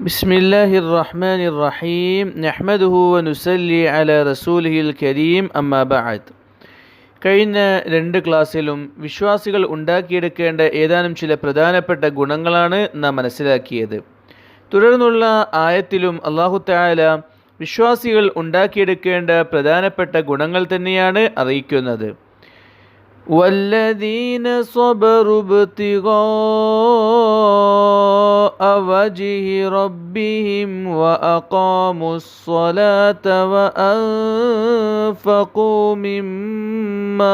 بسم الله الرحمن الرحيم نحمده ونسلي على رسوله الكريم أما بعد കഴിഞ്ഞ രണ്ട് ക്ലാസ്സിലും വിശ്വാസികൾ ഉണ്ടാക്കിയെടുക്കേണ്ട ഏതാനും ചില പ്രധാനപ്പെട്ട ഗുണങ്ങളാണ് നാം മനസ്സിലാക്കിയത് തുടർന്നുള്ള ആയത്തിലും അള്ളാഹു താല വിശ്വാസികൾ ഉണ്ടാക്കിയെടുക്കേണ്ട പ്രധാനപ്പെട്ട ഗുണങ്ങൾ തന്നെയാണ് അറിയിക്കുന്നത് والذين صبروا ابتغاء وجه ربهم وأقاموا الصلاة وأنفقوا مما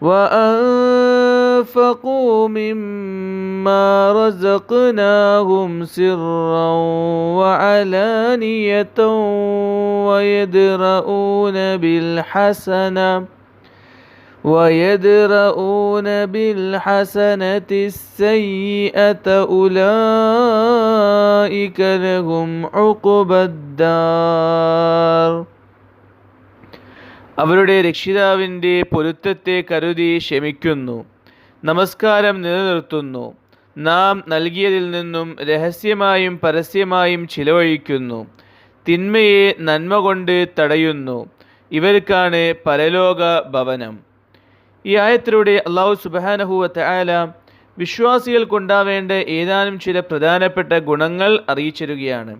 وأنفقوا مما رزقناهم سرا وعلانية ويدرؤون بالحسنة ويدرؤون بالحسنة السيئة أولئك لهم عقبى الدار അവരുടെ രക്ഷിതാവിൻ്റെ പൊരുത്തത്തെ കരുതി ക്ഷമിക്കുന്നു നമസ്കാരം നിലനിർത്തുന്നു നാം നൽകിയതിൽ നിന്നും രഹസ്യമായും പരസ്യമായും ചിലവഴിക്കുന്നു തിന്മയെ നന്മ കൊണ്ട് തടയുന്നു ഇവർക്കാണ് പരലോക ഭവനം ഈ ആയത്തിലൂടെ അള്ളാഹു സുബാനഹുവ തആല വിശ്വാസികൾക്കുണ്ടാവേണ്ട ഏതാനും ചില പ്രധാനപ്പെട്ട ഗുണങ്ങൾ അറിയിച്ചിരുകയാണ്.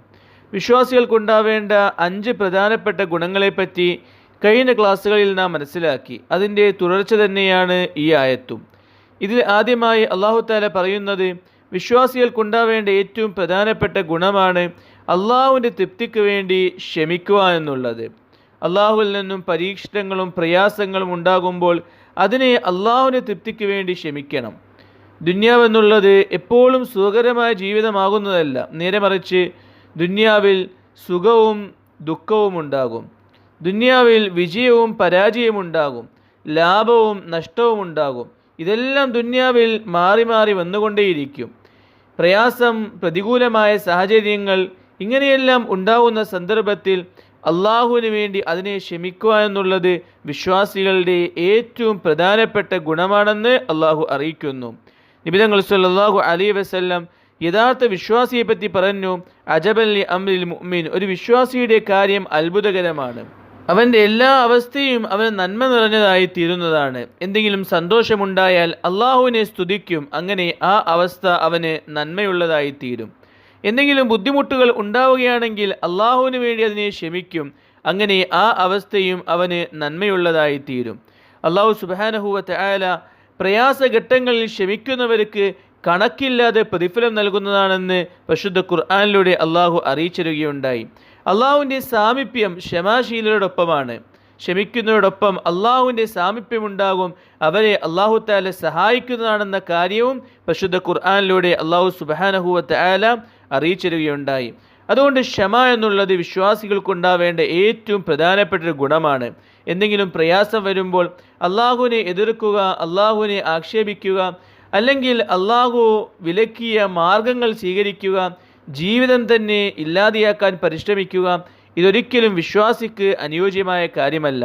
വിശ്വാസികൾക്കുണ്ടാവേണ്ട അഞ്ച് പ്രധാനപ്പെട്ട ഗുണങ്ങളെപ്പറ്റി കഴിഞ്ഞ ക്ലാസ്സുകളിൽ നാം മനസ്സിലാക്കി. അതിന്റെ തുടർച്ച തന്നെയാണ് ഈ ആയത്തും. ഇതിൽ ആദ്യമായി അള്ളാഹു താല പറയുന്നത് വിശ്വാസികൾക്കുണ്ടാവേണ്ട ഏറ്റവും പ്രധാനപ്പെട്ട ഗുണമാണ് അള്ളാഹുവിന്റെ തൃപ്തിക്ക് വേണ്ടി ക്ഷമിക്കുക എന്നുള്ളത്. അള്ളാഹുവിൽ നിന്നും പരീക്ഷണങ്ങളും പ്രയാസങ്ങളും ഉണ്ടാകുമ്പോൾ അതിനെ അള്ളാഹുവിന്റെ തൃപ്തിക്ക് വേണ്ടി ക്ഷമിക്കണം. ദുന്യാവെന്നുള്ളത് എപ്പോഴും സുഖകരമായ ജീവിതമാകുന്നതല്ല. നേരെ മറിച്ച് ദുന്യാവിൽ സുഖവും ദുഃഖവും ഉണ്ടാകും. ദുന്യാവിൽ വിജയവും പരാജയവും ഉണ്ടാകും. ലാഭവും നഷ്ടവും ഉണ്ടാകും. ഇതെല്ലാം ദുന്യാവിൽ മാറി മാറി വന്നുകൊണ്ടേയിരിക്കും. പ്രയാസം പ്രതികൂലമായ സാഹചര്യങ്ങൾ ഇങ്ങനെയെല്ലാം ഉണ്ടാകുന്ന സന്ദർഭത്തിൽ അള്ളാഹുവിന് വേണ്ടി അതിനെ ക്ഷമിക്കുക എന്നുള്ളത് വിശ്വാസികളുടെ ഏറ്റവും പ്രധാനപ്പെട്ട ഗുണമാണെന്ന് അള്ളാഹു അറിയിക്കുന്നു. നിബിതങ്ങൾ സല്ലാഹു അലി വസല്ലം യഥാർത്ഥ വിശ്വാസിയെ പറ്റി പറഞ്ഞു അജബലി അമ്രിൽ മുഅ്മിൻ. ഒരു വിശ്വാസിയുടെ കാര്യം അത്ഭുതകരമാണ്. അവന്റെ എല്ലാ അവസ്ഥയും അവന് നന്മ നിറഞ്ഞതായി തീരുന്നതാണ്. എന്തെങ്കിലും സന്തോഷമുണ്ടായാൽ അള്ളാഹുവിനെ സ്തുതിക്കും. അങ്ങനെ ആ അവസ്ഥ അവന് നന്മയുള്ളതായി തീരും. എന്തെങ്കിലും ബുദ്ധിമുട്ടുകൾ ഉണ്ടാവുകയാണെങ്കിൽ അള്ളാഹുവിന് വേണ്ടി അതിനെ ക്ഷമിക്കും. അങ്ങനെ ആ അവസ്ഥയും അവന് നന്മയുള്ളതായി തീരും അള്ളാഹു ആയാല പ്രയാസ ഘട്ടങ്ങളിൽ ക്ഷമിക്കുന്നവർക്ക് കണക്കില്ലാതെ പ്രതിഫലം നൽകുന്നതാണെന്ന് പരിശുദ്ധ ഖുർആാനിലൂടെ അള്ളാഹു അറിയിച്ചിരുകയുണ്ടായി അള്ളാഹുവിന്റെ സാമീപ്യം ക്ഷമാശീലരോടൊപ്പമാണ്. ക്ഷമിക്കുന്നതോടൊപ്പം അള്ളാഹുവിന്റെ സാമീപ്യമുണ്ടാകും. അവരെ അള്ളാഹു താല സഹായിക്കുന്നതാണെന്ന കാര്യവും പരിശുദ്ധ ഖുർആാനിലൂടെ അള്ളാഹു സുബാനഹുവത്തെ ആല അറിയിച്ചിരുകയുണ്ടായി. അതുകൊണ്ട് ക്ഷമ എന്നുള്ളത് വിശ്വാസികൾക്കുണ്ടാവേണ്ട ഏറ്റവും പ്രധാനപ്പെട്ട ഒരു ഗുണമാണ്. എന്തെങ്കിലും പ്രയാസം വരുമ്പോൾ അള്ളാഹുവിനെ എതിർക്കുക അള്ളാഹുവിനെ ആക്ഷേപിക്കുക അല്ലെങ്കിൽ അള്ളാഹു വിലക്കിയ മാർഗങ്ങൾ സ്വീകരിക്കുക ജീവിതം തന്നെ ഇല്ലാതെയാക്കാൻ പരിശ്രമിക്കുക ഇതൊരിക്കലും വിശ്വാസിക്ക് അനുയോജ്യമായ കാര്യമല്ല.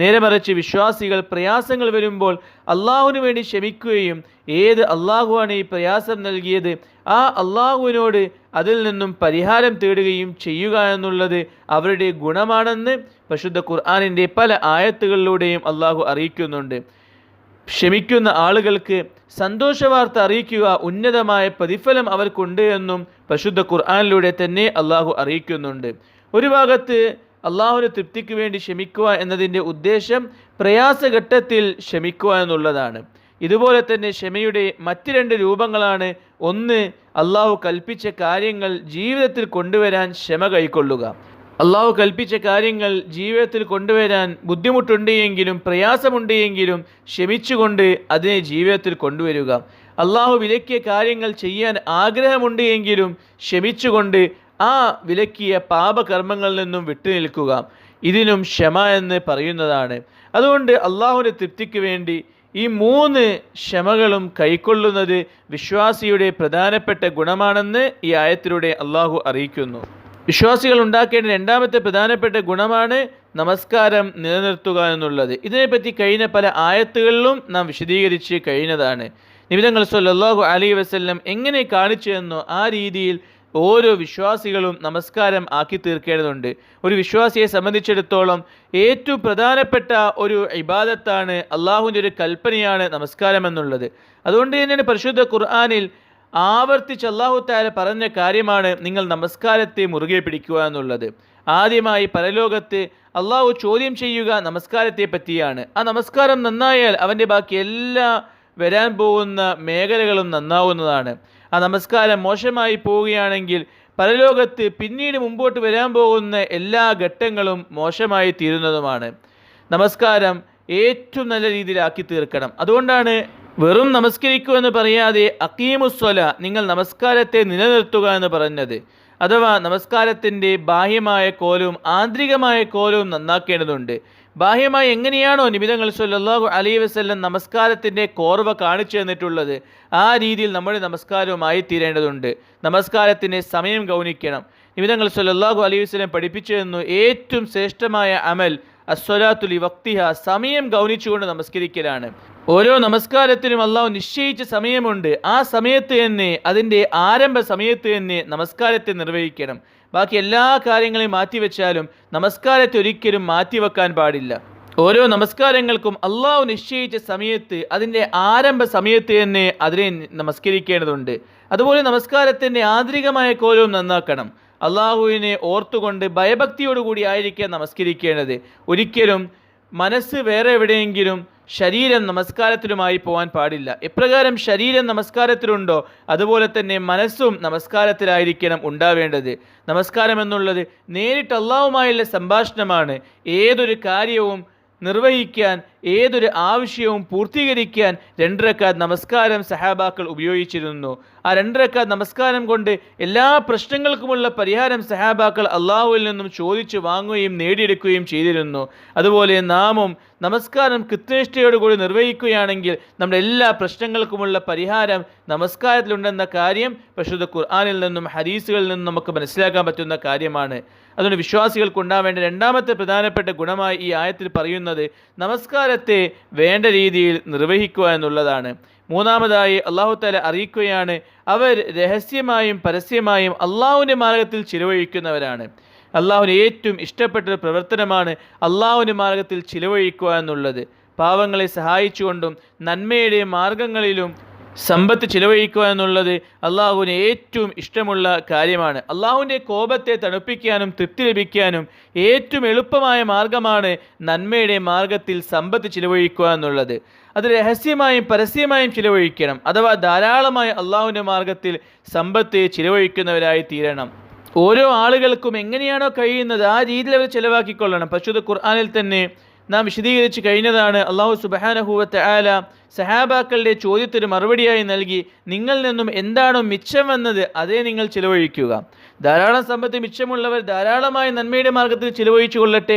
നേരെ മറിച്ച് വിശ്വാസികൾ പ്രയാസങ്ങൾ വരുമ്പോൾ അള്ളാഹുവിന് വേണ്ടി ക്ഷമിക്കുകയും ഏത് അള്ളാഹുവാണ് ഈ പ്രയാസം നൽകിയത് ആ അള്ളാഹുവിനോട് അതിൽ നിന്നും പരിഹാരം തേടുകയും ചെയ്യുക എന്നുള്ളത് അവരുടെ ഗുണമാണെന്ന് പരിശുദ്ധ ഖുർആാനിന്റെ പല ആയത്തുകളിലൂടെയും അള്ളാഹു അറിയിക്കുന്നുണ്ട്. ക്ഷമിക്കുന്ന ആളുകൾക്ക് സന്തോഷവാർത്ത അറിയിക്കുക ഉന്നതമായ പ്രതിഫലം അവർക്കുണ്ട് എന്നും പരിശുദ്ധ ഖുർആാനിലൂടെ തന്നെ അള്ളാഹു അറിയിക്കുന്നുണ്ട്. ഒരു ഭാഗത്ത് അള്ളാഹുവിന് തൃപ്തിക്ക് വേണ്ടി ക്ഷമിക്കുക എന്നതിന്റെ ഉദ്ദേശം പ്രയാസഘട്ടത്തിൽ ക്ഷമിക്കുക എന്നുള്ളതാണ്. ഇതുപോലെ തന്നെ ക്ഷമയുടെ മറ്റ് രണ്ട് രൂപങ്ങളാണ്. ഒന്ന് അള്ളാഹു കൽപ്പിച്ച കാര്യങ്ങൾ ജീവിതത്തിൽ കൊണ്ടുവരാൻ ക്ഷമ കൈക്കൊള്ളുക. അള്ളാഹു കൽപ്പിച്ച കാര്യങ്ങൾ ജീവിതത്തിൽ കൊണ്ടുവരാൻ ബുദ്ധിമുട്ടുണ്ട് എങ്കിലും പ്രയാസമുണ്ട് എങ്കിലും ക്ഷമിച്ചുകൊണ്ട് അതിനെ ജീവിതത്തിൽ കൊണ്ടുവരിക. അള്ളാഹു വിലക്കിയ കാര്യങ്ങൾ ചെയ്യാൻ ആഗ്രഹമുണ്ട് എങ്കിലും ക്ഷമിച്ചുകൊണ്ട് ആ വിലക്കിയ പാപകർമ്മങ്ങളിൽ നിന്നും വിട്ടുനിൽക്കുക. ഇതിനും ക്ഷമ എന്ന് പറയുന്നതാണ്. അതുകൊണ്ട് അള്ളാഹുവിന്റെ തൃപ്തിക്ക് വേണ്ടി ഈ മൂന്ന് ക്ഷമകളും കൈക്കൊള്ളുന്നത് വിശ്വാസിയുടെ പ്രധാനപ്പെട്ട ഗുണമാണെന്ന് ഈ ആയത്തിലൂടെ അള്ളാഹു അറിയിക്കുന്നു. വിശ്വാസികൾ ഉണ്ടാക്കേണ്ട രണ്ടാമത്തെ പ്രധാനപ്പെട്ട ഗുണമാണ് നമസ്കാരം നിലനിർത്തുക എന്നുള്ളത്. ഇതിനെപ്പറ്റി കഴിഞ്ഞ പല ആയത്തുകളിലും നാം വിശദീകരിച്ച് കഴിഞ്ഞതാണ്. നിമിതങ്ങൾ സൊല്ലാഹു അലി വസ്ല്ലം എങ്ങനെ കാണിച്ചു എന്നോ ആ രീതിയിൽ ഓരോ വിശ്വാസികളും നമസ്കാരം ആക്കി തീർക്കേണ്ടതുണ്ട്. ഒരു വിശ്വാസിയെ സംബന്ധിച്ചിടത്തോളം ഏറ്റവും പ്രധാനപ്പെട്ട ഒരു ഇബാദത്താണ് അള്ളാഹുവിന്റെ ഒരു കൽപ്പനയാണ് നമസ്കാരം എന്നുള്ളത്. അതുകൊണ്ട് തന്നെയാണ് പരിശുദ്ധ ഖുർആാനിൽ ആവർത്തിച്ച് അള്ളാഹു താല പറഞ്ഞ കാര്യമാണ് നിങ്ങൾ നമസ്കാരത്തെ മുറുകെ പിടിക്കുക എന്നുള്ളത്. ആദ്യമായി പരലോകത്ത് അള്ളാഹു ചോദ്യം ചെയ്യുക നമസ്കാരത്തെ പറ്റിയാണ്. ആ നമസ്കാരം നന്നായാൽ അവന്റെ ബാക്കി എല്ലാ വരാൻ പോകുന്ന മേഖലകളും നന്നാവുന്നതാണ്. ആ നമസ്കാരം മോശമായി പോവുകയാണെങ്കിൽ പരലോകത്ത് പിന്നീട് മുമ്പോട്ട് വരാൻ പോകുന്ന എല്ലാ ഘട്ടങ്ങളും മോശമായി തീരുന്നതുമാണ്. നമസ്കാരം ഏറ്റവും നല്ല രീതിയിലാക്കി തീർക്കണം. അതുകൊണ്ടാണ് വെറും നമസ്കരിക്കൂ എന്ന് പറയാതെ അക്കീമുസ്വല നിങ്ങൾ നമസ്കാരത്തെ നിലനിർത്തുക എന്ന് പറഞ്ഞത്. അഥവാ നമസ്കാരത്തിന്റെ ബാഹ്യമായ കോലവും ആന്തരികമായ കോലവും നന്നാക്കേണ്ടതുണ്ട്. ബാഹ്യമായി എങ്ങനെയാണോ നിമിതങ്ങൾ സല്ലാഹു അലൈഹി വസ്ല്ലം നമസ്കാരത്തിന്റെ കോർവ കാണിച്ചു തന്നിട്ടുള്ളത് ആ രീതിയിൽ നമ്മുടെ നമസ്കാരവുമായി തീരേണ്ടതുണ്ട്. നമസ്കാരത്തിന് സമയം ഗൗനിക്കണം. നിമിതങ്ങൾ സല്ലാഹു അലൈഹി വസ്ലം പഠിപ്പിച്ചു തന്നു ഏറ്റവും ശ്രേഷ്ഠമായ അമൽ അസ്വലാത്തുലി വക്തിഹ സമയം ഗൗനിച്ചുകൊണ്ട് നമസ്കരിക്കലാണ്. ഓരോ നമസ്കാരത്തിനും അള്ളാഹു നിശ്ചയിച്ച സമയമുണ്ട്. ആ സമയത്ത് തന്നെ അതിന്റെ ആരംഭ സമയത്ത് തന്നെ നമസ്കാരത്തെ നിർവഹിക്കണം. ബാക്കി എല്ലാ കാര്യങ്ങളെയും മാറ്റിവെച്ചാലും നമസ്കാരത്തെ ഒരിക്കലും മാറ്റിവെക്കാൻ പാടില്ല. ഓരോ നമസ്കാരങ്ങൾക്കും അള്ളാഹു നിശ്ചയിച്ച സമയത്ത് അതിന്റെ ആരംഭ സമയത്ത് തന്നെ അതിനെ നമസ്കരിക്കേണ്ടതുണ്ട്. അതുപോലെ നമസ്കാരത്തിന്റെ ആന്തരികമായ കോലവും നന്നാക്കണം. അള്ളാഹുവിനെ ഓർത്തുകൊണ്ട് ഭയഭക്തിയോടുകൂടി ആയിരിക്കാം നമസ്കരിക്കേണ്ടത്. ഒരിക്കലും മനസ്സ് വേറെ എവിടെയെങ്കിലും ശരീരം നമസ്കാരത്തിലുമായി പോകാൻ പാടില്ല. എപ്രകാരം ശരീരം നമസ്കാരത്തിലുണ്ടോ അതുപോലെ തന്നെ മനസ്സും നമസ്കാരത്തിലായിരിക്കണം ഉണ്ടാവേണ്ടത്. നമസ്കാരം എന്നുള്ളത് നേരിട്ട് അള്ളാവുമായുള്ള സംഭാഷണമാണ്. ഏതൊരു കാര്യവും നിർവഹിക്കാൻ ഏതൊരു ആവശ്യവും പൂർത്തീകരിക്കാൻ രണ്ടരക്കാത് നമസ്കാരം സഹാബാക്കൾ ഉപയോഗിച്ചിരുന്നു. ആ രണ്ടരക്കാത് നമസ്കാരം കൊണ്ട് എല്ലാ പ്രശ്നങ്ങൾക്കുമുള്ള പരിഹാരം സഹാബാക്കൾ അള്ളാഹുവിൽ നിന്നും ചോദിച്ചു വാങ്ങുകയും നേടിയെടുക്കുകയും ചെയ്തിരുന്നു. അതുപോലെ നാമും നമസ്കാരം കൃത്യനിഷ്ഠയോടുകൂടി നിർവഹിക്കുകയാണെങ്കിൽ നമ്മുടെ എല്ലാ പ്രശ്നങ്ങൾക്കുമുള്ള പരിഹാരം നമസ്കാരത്തിലുണ്ടെന്ന കാര്യം പരിശുദ്ധ ഖുർആാനിൽ നിന്നും ഹദീസുകളിൽ നിന്നും നമുക്ക് മനസ്സിലാക്കാൻ പറ്റുന്ന കാര്യമാണ്. അതുകൊണ്ട് വിശ്വാസികൾക്ക് ഉണ്ടാവേണ്ട രണ്ടാമത്തെ പ്രധാനപ്പെട്ട ഗുണമായി ഈ ആയത്തിൽ പറയുന്നത് നമസ്കാരത്തെ വേണ്ട രീതിയിൽ നിർവഹിക്കുക എന്നുള്ളതാണ്. മൂന്നാമതായി അള്ളാഹു താല അറിയിക്കുകയാണ് അവർ രഹസ്യമായും പരസ്യമായും അള്ളാഹുവിന്റെ മാർഗത്തിൽ ചിലവഴിക്കുന്നവരാണ്. അള്ളാഹുവിന് ഏറ്റവും ഇഷ്ടപ്പെട്ട ഒരു പ്രവർത്തനമാണ് അള്ളാഹുവിന്റെ മാർഗത്തിൽ ചിലവഴിക്കുക എന്നുള്ളത്. പാവങ്ങളെ സഹായിച്ചുകൊണ്ടും നന്മയുടെ മാർഗങ്ങളിലും സമ്പത്ത് ചിലവഴിക്കുക എന്നുള്ളത് അള്ളാഹുവിന് ഏറ്റവും ഇഷ്ടമുള്ള കാര്യമാണ്. അള്ളാഹുവിന്റെ കോപത്തെ തണുപ്പിക്കാനും തൃപ്തി ലഭിക്കാനും ഏറ്റവും എളുപ്പമായ മാർഗമാണ് നന്മയുടെ മാർഗത്തിൽ സമ്പത്ത് ചിലവഴിക്കുക എന്നുള്ളത്. അത് രഹസ്യമായും പരസ്യമായും ചിലവഴിക്കണം. അഥവാ ധാരാളമായി അള്ളാഹുവിന്റെ മാർഗത്തിൽ സമ്പത്ത് ചിലവഴിക്കുന്നവരായി തീരണം. ഓരോ ആളുകൾക്കും എങ്ങനെയാണോ കഴിയുന്നത് ആ രീതിയിൽ അവർ ചിലവാക്കിക്കൊള്ളണം. പശുദ്ധ ഖുർആാനിൽ തന്നെ നാം വിശദീകരിച്ച് കഴിഞ്ഞതാണ് അള്ളാഹു സുബാനഹുവത്ത് ആല സഹാബാക്കളുടെ ചോദ്യത്തിന് മറുപടിയായി നൽകി നിങ്ങളിൽ നിന്നും എന്താണോ മിച്ചം വന്നത് അതേ നിങ്ങൾ ചിലവഴിക്കുക. ധാരാളം സമ്പത്ത് മിച്ചമുള്ളവർ ധാരാളമായി നന്മയുടെ മാർഗത്തിൽ ചിലവഴിച്ചു കൊള്ളട്ടെ.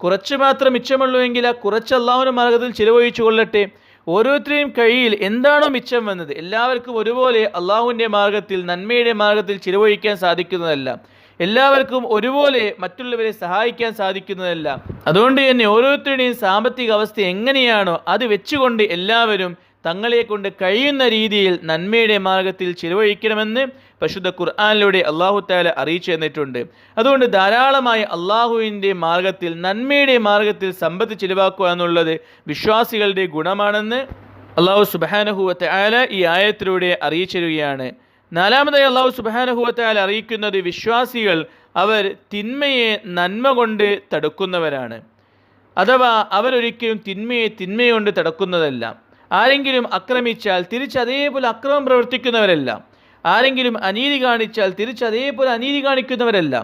കുറച്ച് മാത്രം മിച്ചമുള്ളൂ എങ്കിൽ ആ കുറച്ച് അള്ളാഹുവിന്റെ മാർഗത്തിൽ ചിലവഴിച്ചു കൊള്ളട്ടെ. ഓരോരുത്തരെയും കയ്യിൽ എന്താണോ മിച്ചം വന്നത് എല്ലാവർക്കും ഒരുപോലെ അള്ളാഹുവിന്റെ മാർഗത്തിൽ നന്മയുടെ മാർഗത്തിൽ ചിലവഴിക്കാൻ സാധിക്കുന്നതല്ല. എല്ലാവർക്കും ഒരുപോലെ മറ്റുള്ളവരെ സഹായിക്കാൻ സാധിക്കുന്നതല്ല. അതുകൊണ്ട് തന്നെ ഓരോരുത്തരുടെയും സാമ്പത്തിക അവസ്ഥ എങ്ങനെയാണോ അത് വെച്ചുകൊണ്ട് എല്ലാവരും തങ്ങളെ കൊണ്ട് കഴിയുന്ന രീതിയിൽ നന്മയുടെ മാർഗത്തിൽ ചിലവഴിക്കണമെന്ന് പരിശുദ്ധ ഖുർആാനിലൂടെ അള്ളാഹു താല അറിയിച്ചു തന്നിട്ടുണ്ട്. അതുകൊണ്ട് ധാരാളമായി അള്ളാഹുവിന്റെ മാർഗത്തിൽ നന്മയുടെ മാർഗത്തിൽ സമ്പത്ത് ചിലവാക്കുക എന്നുള്ളത് വിശ്വാസികളുടെ ഗുണമാണെന്ന് അള്ളാഹു സുബാനഹുവത്തെ ആല ഈ ആയത്തിലൂടെ അറിയിച്ചിരുകയാണ്. നാലാമതായി അള്ളാഹു സുബാനഹുവത്തെ ആല അറിയിക്കുന്നത് വിശ്വാസികൾ അവർ തിന്മയെ നന്മ കൊണ്ട് തടുക്കുന്നവരാണ്. അഥവാ അവരൊരിക്കലും തിന്മയെ തിന്മയുകൊണ്ട് തടക്കുന്നതല്ല. ആരെങ്കിലും അക്രമിച്ചാൽ തിരിച്ച് അതേപോലെ അക്രമം പ്രവർത്തിക്കുന്നവരല്ല. ആരെങ്കിലും അനീതി കാണിച്ചാൽ തിരിച്ച് അതേപോലെ അനീതി കാണിക്കുന്നവരല്ല.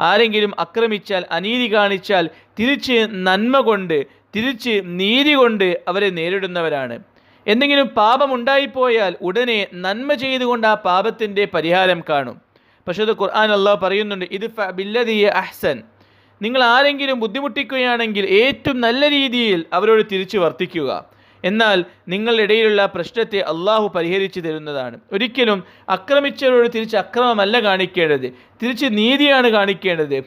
ആരെങ്കിലും അക്രമിച്ചാൽ അനീതി കാണിച്ചാൽ തിരിച്ച് നന്മ കൊണ്ട് തിരിച്ച് നീതി കൊണ്ട് അവരെ നേരിടുന്നവരാണ്. എന്തെങ്കിലും പാപമുണ്ടായിപ്പോയാൽ ഉടനെ നന്മ ചെയ്തുകൊണ്ട് ആ പാപത്തിന്റെ പരിഹാരം കാണും. പക്ഷേ അത് ഖുർആൻ അള്ളാഹ് പറയുന്നുണ്ട് ഇത് ബില്ലതിയ അഹ്സൻ. നിങ്ങൾ ആരെങ്കിലും ബുദ്ധിമുട്ടിക്കുകയാണെങ്കിൽ ഏറ്റവും നല്ല രീതിയിൽ അവരോട് തിരിച്ചു വർത്തിക്കുക. എന്നാൽ നിങ്ങളുടെ ഇടയിലുള്ള പ്രശ്നത്തെ അള്ളാഹു പരിഹരിച്ചു തരുന്നതാണ്. ഒരിക്കലും അക്രമിച്ചവരോട് തിരിച്ച് അക്രമമല്ല കാണിക്കേണ്ടത്. തിരിച്ച് നീതിയാണ് കാണിക്കേണ്ടത്.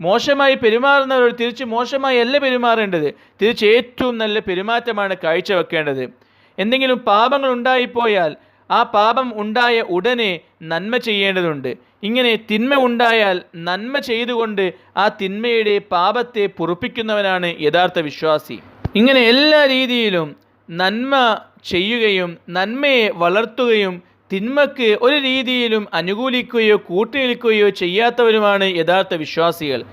മോശമായി പെരുമാറുന്നവരോട് തിരിച്ച് മോശമായി അല്ല പെരുമാറേണ്ടത്. തിരിച്ച് ഏറ്റവും നല്ല പെരുമാറ്റമാണ് കാഴ്ചവെക്കേണ്ടത്. എന്തെങ്കിലും പാപങ്ങൾ ഉണ്ടായിപ്പോയാൽ ആ പാപം ഉണ്ടായ ഉടനെ നന്മ ചെയ്യേണ്ടതുണ്ട്. ഇങ്ങനെ തിന്മ ഉണ്ടായാൽ നന്മ ചെയ്തുകൊണ്ട് ആ തിന്മയുടെ പാപത്തെ പൊറുപ്പിക്കുന്നവനാണ് യഥാർത്ഥ വിശ്വാസി. ഇങ്ങനെ എല്ലാ രീതിയിലും നന്മ ചെയ്യുകയും നന്മയെ വളർത്തുകയും തിന്മക്ക് ഒരു രീതിയിലും അനുകൂലിക്കുകയോ കൂട്ടി നിൽക്കുകയോ ചെയ്യാത്തവരുമാണ് യഥാർത്ഥ വിശ്വാസികൾ.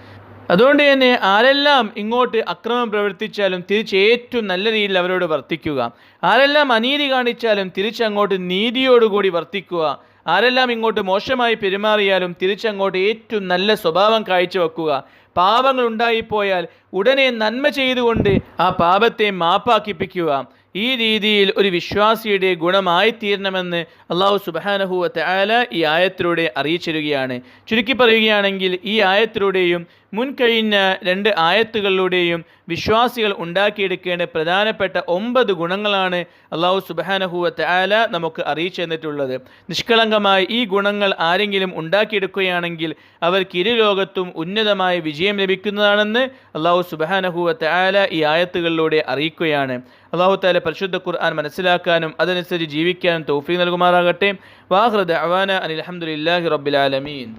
അതുകൊണ്ട് തന്നെ ആരെല്ലാം ഇങ്ങോട്ട് അക്രമം പ്രവർത്തിച്ചാലും തിരിച്ച് ഏറ്റവും നല്ല രീതിയിൽ അവരോട് വർത്തിക്കുക. ആരെല്ലാം അനീതി കാണിച്ചാലും തിരിച്ചങ്ങോട്ട് നീതിയോടുകൂടി വർത്തിക്കുക. ആരെല്ലാം ഇങ്ങോട്ട് മോശമായി പെരുമാറിയാലും തിരിച്ചങ്ങോട്ട് ഏറ്റവും നല്ല സ്വഭാവം കാഴ്ചവെക്കുക. പാപങ്ങൾ ഉണ്ടായിപ്പോയാൽ ഉടനെ നന്മ ചെയ്തുകൊണ്ട് ആ പാപത്തെ മാപ്പാക്കിപ്പിക്കുക. ഈ രീതിയിൽ ഒരു വിശ്വാസിയുടെ ഗുണമായി തീരണമെന്ന് അള്ളാഹു സുബാനഹുവ ആല ഈ ആയത്തിലൂടെ അറിയിച്ചിരുകയാണ്. ചുരുക്കി പറയുകയാണെങ്കിൽ ഈ ആയത്തിലൂടെയും മുൻകഴിഞ്ഞ രണ്ട് ആയത്തുകളിലൂടെയും വിശ്വാസികൾ ഉണ്ടാക്കിയെടുക്കേണ്ട പ്രധാനപ്പെട്ട ഒമ്പത് ഗുണങ്ങളാണ് അള്ളാഹു സുബാനഹുവ ആല നമുക്ക് അറിയിച്ചു തന്നിട്ടുള്ളത് നിഷ്കളങ്കമായി ഈ ഗുണങ്ങൾ ആരെങ്കിലും ഉണ്ടാക്കിയെടുക്കുകയാണെങ്കിൽ അവർക്ക് ഇരുലോകത്തും ഉന്നതമായ വിജയം ലഭിക്കുന്നതാണെന്ന് അള്ളാഹു സുബാനഹുവ ആല ഈ ആയത്തുകളിലൂടെ അറിയിക്കുകയാണ്. അള്ളാഹു താല പരിശുദ്ധ ഖുർആൻ മനസ്സിലാക്കാനും അതനുസരിച്ച് ജീവിക്കാനും തൗഫീഖ് നൽകുമാറാകട്ടെ. വാഹൃദ് അവാന അനിൽ അഹമ്മദില്ലാഹി റബ്ബിൽ ആലമീൻ.